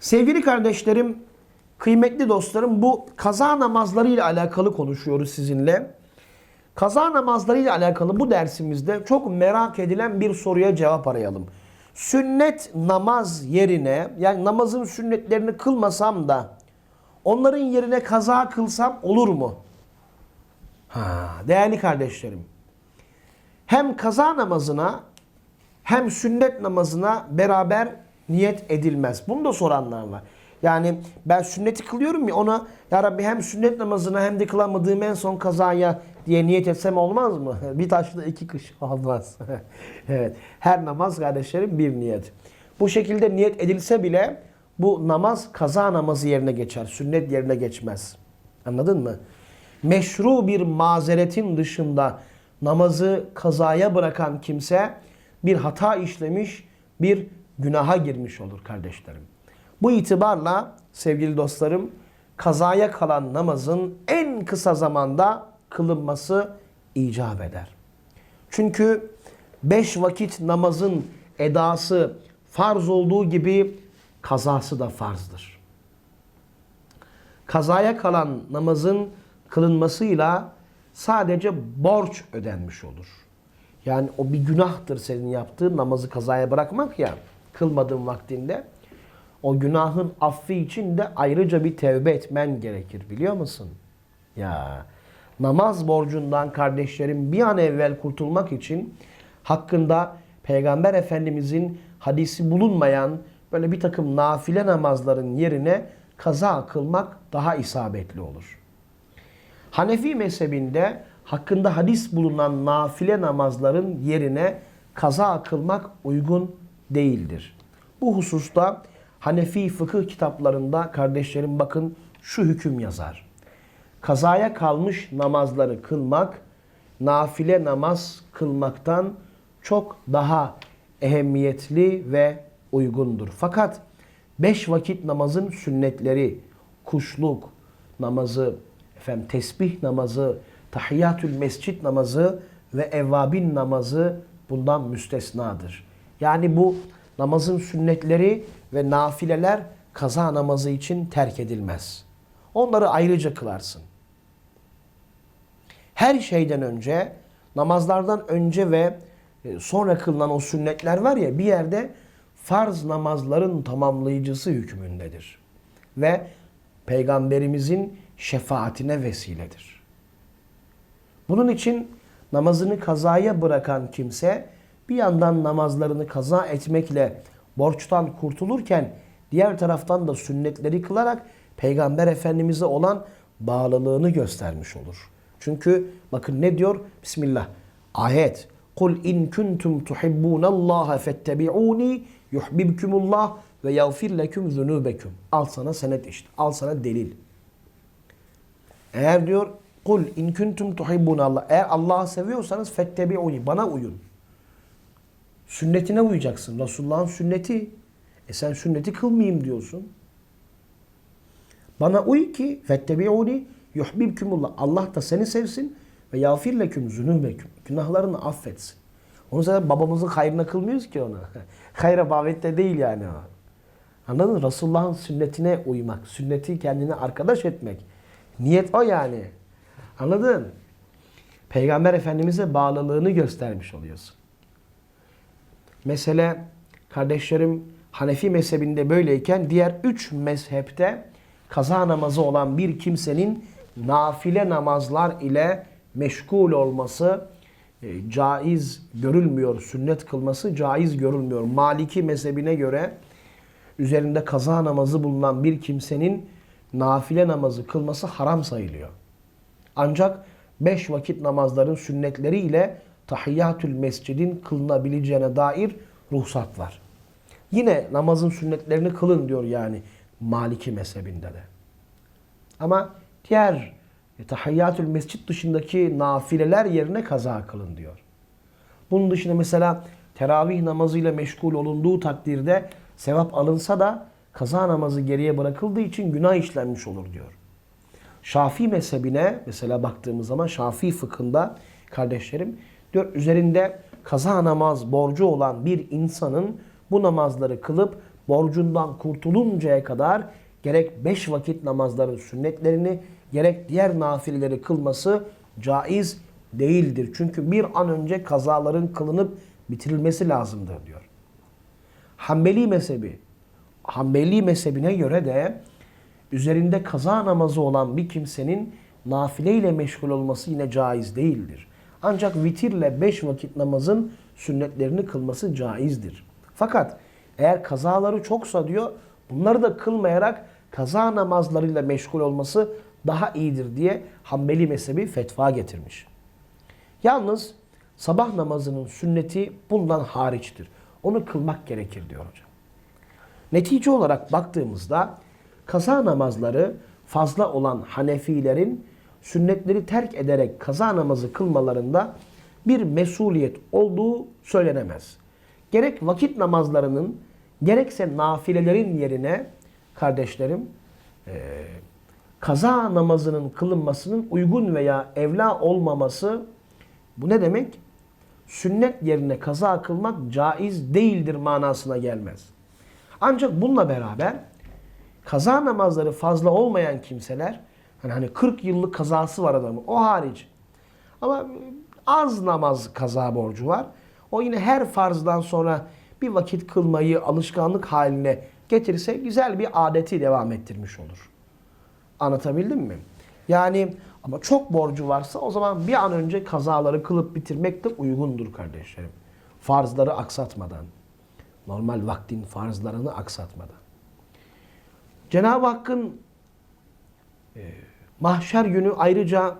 Sevgili kardeşlerim, kıymetli dostlarım bu kaza namazları ile alakalı konuşuyoruz sizinle. Kaza namazları ile alakalı bu dersimizde çok merak edilen bir soruya cevap arayalım. Sünnet namaz yerine yani namazın sünnetlerini kılmasam da onların yerine kaza kılsam olur mu? Ha, değerli kardeşlerim. Hem kaza namazına hem sünnet namazına beraber niyet edilmez. Bunu da soranlar var. Yani ben sünneti kılıyorum ya ona ya Rabbi hem sünnet namazına hem de kılamadığım en son kazaya diye niyet etsem olmaz mı? Bir taşla iki kış olmaz. evet. Her namaz kardeşlerim bir niyet. Bu şekilde niyet edilse bile bu namaz kaza namazı yerine geçer. Sünnet yerine geçmez. Anladın mı? Meşru bir mazeretin dışında namazı kazaya bırakan kimse bir hata işlemiş, bir günaha girmiş olur kardeşlerim. Bu itibarla sevgili dostlarım kazaya kalan namazın en kısa zamanda kılınması icap eder. Çünkü beş vakit namazın edası farz olduğu gibi kazası da farzdır. Kazaya kalan namazın kılınmasıyla sadece borç ödenmiş olur. Yani o bir günahtır senin yaptığın namazı kazaya bırakmak ya kılmadığın vaktinde. O günahın affı için de ayrıca bir tevbe etmen gerekir biliyor musun? Ya namaz borcundan kardeşlerim bir an evvel kurtulmak için hakkında Peygamber Efendimizin hadisi bulunmayan böyle bir takım nafile namazların yerine kaza kılmak daha isabetli olur. Hanefi mezhebinde hakkında hadis bulunan nafile namazların yerine kaza kılmak uygun değildir. Bu hususta Hanefi fıkıh kitaplarında kardeşlerim bakın şu hüküm yazar. Kazaya kalmış namazları kılmak nafile namaz kılmaktan çok daha ehemmiyetli ve uygundur. Fakat beş vakit namazın sünnetleri, kuşluk namazı, efendim tesbih namazı, tahiyyatül mescit namazı ve evvabin namazı bundan müstesnadır. Yani bu namazın sünnetleri ve nafileler kaza namazı için terk edilmez. Onları ayrıca kılarsın. Her şeyden önce, namazlardan önce ve e, sonra kılınan o sünnetler var ya bir yerde farz namazların tamamlayıcısı hükmündedir. Ve Peygamberimizin şefaatine vesiledir. Bunun için namazını kazaya bırakan kimse bir yandan namazlarını kaza etmekle borçtan kurtulurken diğer taraftan da sünnetleri kılarak Peygamber Efendimiz'e olan bağlılığını göstermiş olur. Çünkü bakın ne diyor? Bismillah. Ayet. Kul in kuntum tuhibbunallaha fettebi'uni yuhibbukumullah ve yağfir leküm zunubekum. Al sana senet işte. Al sana delil. Eğer diyor kul in kuntum tuhibbunallah. Eğer Allah'ı seviyorsanız fettebi'uni. Bana uyun. Sünnetine uyacaksın. Resulullah'ın sünneti. E sen sünneti kılmayayım diyorsun. Bana uy ki fettebi'uni yuhbibkumullah. Allah da seni sevsin ve yağfir leküm zunubeküm. Günahlarını affetsin. Onu zaten babamızın hayrına kılmıyoruz ki onu. Hayra babette değil yani o. Anladın mı? Resulullah'ın sünnetine uymak. Sünneti kendine arkadaş etmek. Niyet o yani. Anladın? Peygamber Efendimiz'e bağlılığını göstermiş oluyorsun. Mesele kardeşlerim Hanefi mezhebinde böyleyken diğer üç mezhepte kaza namazı olan bir kimsenin nafile namazlar ile meşgul olması e, caiz görülmüyor. Sünnet kılması caiz görülmüyor. Maliki mezhebine göre üzerinde kaza namazı bulunan bir kimsenin nafile namazı kılması haram sayılıyor. Ancak beş vakit namazların sünnetleri ile tahiyyatül mescidin kılınabileceğine dair ruhsat var. Yine namazın sünnetlerini kılın diyor yani Maliki mezhebinde de. Ama diğer e, tahiyyatül mescid dışındaki nafileler yerine kaza kılın diyor. Bunun dışında mesela teravih namazıyla meşgul olunduğu takdirde sevap alınsa da kaza namazı geriye bırakıldığı için günah işlenmiş olur diyor. Şafii mezhebine mesela baktığımız zaman Şafii fıkhında kardeşlerim üzerinde kaza namaz borcu olan bir insanın bu namazları kılıp borcundan kurtuluncaya kadar gerek beş vakit namazların sünnetlerini gerek diğer nafileleri kılması caiz değildir. Çünkü bir an önce kazaların kılınıp bitirilmesi lazımdır diyor. Hanbeli mezhebi, Hanbeli mezhebine göre de üzerinde kaza namazı olan bir kimsenin nafile ile meşgul olması yine caiz değildir. Ancak vitirle beş vakit namazın sünnetlerini kılması caizdir. Fakat eğer kazaları çoksa diyor bunları da kılmayarak kaza namazlarıyla meşgul olması daha iyidir diye Hanbeli mezhebi fetva getirmiş. Yalnız sabah namazının sünneti bundan hariçtir. Onu kılmak gerekir diyor hocam. Netice olarak baktığımızda kaza namazları fazla olan Hanefilerin sünnetleri terk ederek kaza namazı kılmalarında bir mesuliyet olduğu söylenemez. Gerek vakit namazlarının gerekse nafilelerin yerine kardeşlerim eee, kaza namazının kılınmasının uygun veya evla olmaması bu ne demek? Sünnet yerine kaza kılmak caiz değildir manasına gelmez. Ancak bununla beraber kaza namazları fazla olmayan kimseler hani, hani 40 yıllık kazası var adamın o hariç. Ama az namaz kaza borcu var. O yine her farzdan sonra bir vakit kılmayı alışkanlık haline getirirse güzel bir adeti devam ettirmiş olur. Anlatabildim mi? Yani ama çok borcu varsa o zaman bir an önce kazaları kılıp bitirmek de uygundur kardeşlerim. Farzları aksatmadan. Normal vaktin farzlarını aksatmadan. Cenab-ı Hakk'ın mahşer günü ayrıca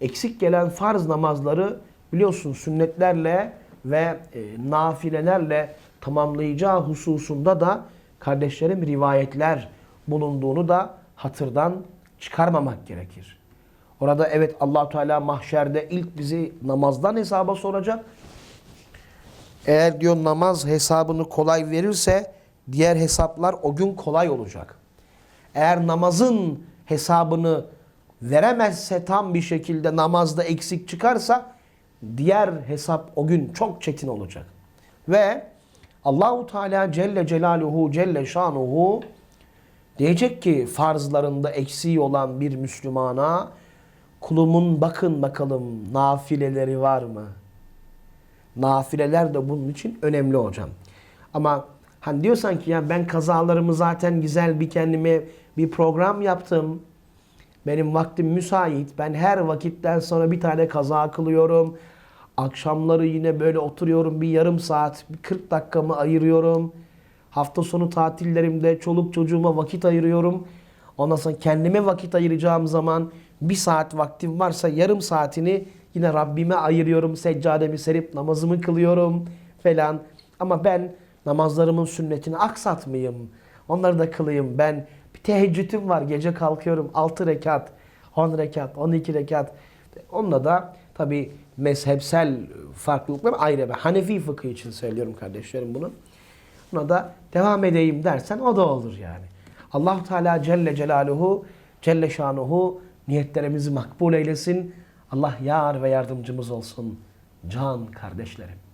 eksik gelen farz namazları biliyorsun sünnetlerle ve e, nafilelerle tamamlayacağı hususunda da kardeşlerim rivayetler bulunduğunu da hatırdan çıkarmamak gerekir. Orada evet allah Teala mahşerde ilk bizi namazdan hesaba soracak. Eğer diyor namaz hesabını kolay verirse diğer hesaplar o gün kolay olacak. Eğer namazın hesabını veremezse tam bir şekilde namazda eksik çıkarsa diğer hesap o gün çok çetin olacak. Ve Allahu Teala Celle Celaluhu Celle Şanuhu diyecek ki farzlarında eksiği olan bir Müslümana kulumun bakın bakalım nafileleri var mı? Nafileler de bunun için önemli hocam. Ama hani diyorsan ki ya ben kazalarımı zaten güzel bir kendime bir program yaptım. Benim vaktim müsait. Ben her vakitten sonra bir tane kaza kılıyorum. Akşamları yine böyle oturuyorum bir yarım saat, bir 40 dakikamı ayırıyorum. Hafta sonu tatillerimde çoluk çocuğuma vakit ayırıyorum. Ondan sonra kendime vakit ayıracağım zaman bir saat vaktim varsa yarım saatini yine Rabbime ayırıyorum. Seccademi serip namazımı kılıyorum falan. Ama ben namazlarımın sünnetini aksatmayayım. Onları da kılayım. Ben bir teheccüdüm var. Gece kalkıyorum 6 rekat, 10 rekat, 12 rekat. Onunla da tabi mezhepsel farklılıklar ayrı. Ben Hanefi fıkıh için söylüyorum kardeşlerim bunu. Buna da devam edeyim dersen o da olur yani. allah Teala Celle Celaluhu, Celle Şanuhu niyetlerimizi makbul eylesin. Allah yar ve yardımcımız olsun. Can kardeşlerim.